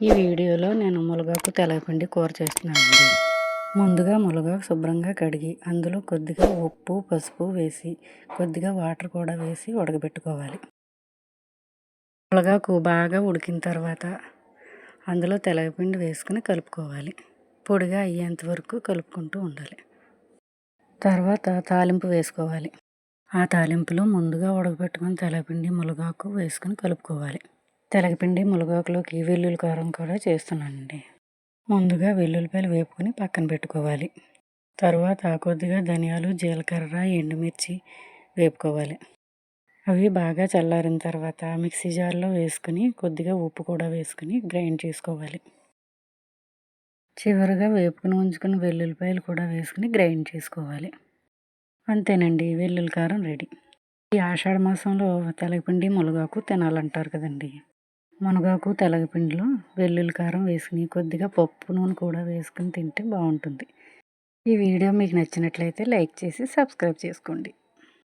ఈ వీడియోలో నేను మునగాకు తెలగపిండి కూర చేస్తున్నానండి. ముందుగా మునగాకు శుభ్రంగా కడిగి అందులో కొద్దిగా ఉప్పు పసుపు వేసి కొద్దిగా వాటర్ కూడా వేసి ఉడకబెట్టుకోవాలి. మునగాకు బాగా ఉడికిన తర్వాత అందులో తెలగపిండి వేసుకుని కలుపుకోవాలి. పొడిగా అయ్యేంత వరకు కలుపుకుంటూ ఉండాలి. తర్వాత తాలింపు వేసుకోవాలి. ఆ తాలింపులో ముందుగా ఉడకబెట్టుకుని తెలపిండి మునగాకు వేసుకుని కలుపుకోవాలి. తెలగపిండి మునగాకులోకి వెల్లుల్లి కారం కూడా చేస్తున్నానండి. ముందుగా వెల్లుల్లిపాయలు వేపుకొని పక్కన పెట్టుకోవాలి. తర్వాత కొద్దిగా ధనియాలు జీలకర్ర ఎండుమిర్చి వేపుకోవాలి. అవి బాగా చల్లారిన తర్వాత మిక్సీ జార్లో వేసుకుని కొద్దిగా ఉప్పు కూడా వేసుకుని గ్రైండ్ చేసుకోవాలి. చివరిగా వేపుకుని ఉంచుకుని వెల్లుల్లిపాయలు కూడా వేసుకుని గ్రైండ్ చేసుకోవాలి. అంతేనండి వెల్లుల్లి కారం రెడీ. ఈ ఆషాఢ మాసంలో తెలగపిండి మునగాకు తినాలంటారు కదండి. మునగాకు తెలగపిండిలో వెల్లుల్లి కారం వేసుకుని కొద్దిగా పప్పు నూనె కూడా వేసుకుని తింటే బాగుంటుంది. ఈ వీడియో మీకు నచ్చినట్లయితే లైక్ చేసి సబ్స్క్రైబ్ చేసుకోండి.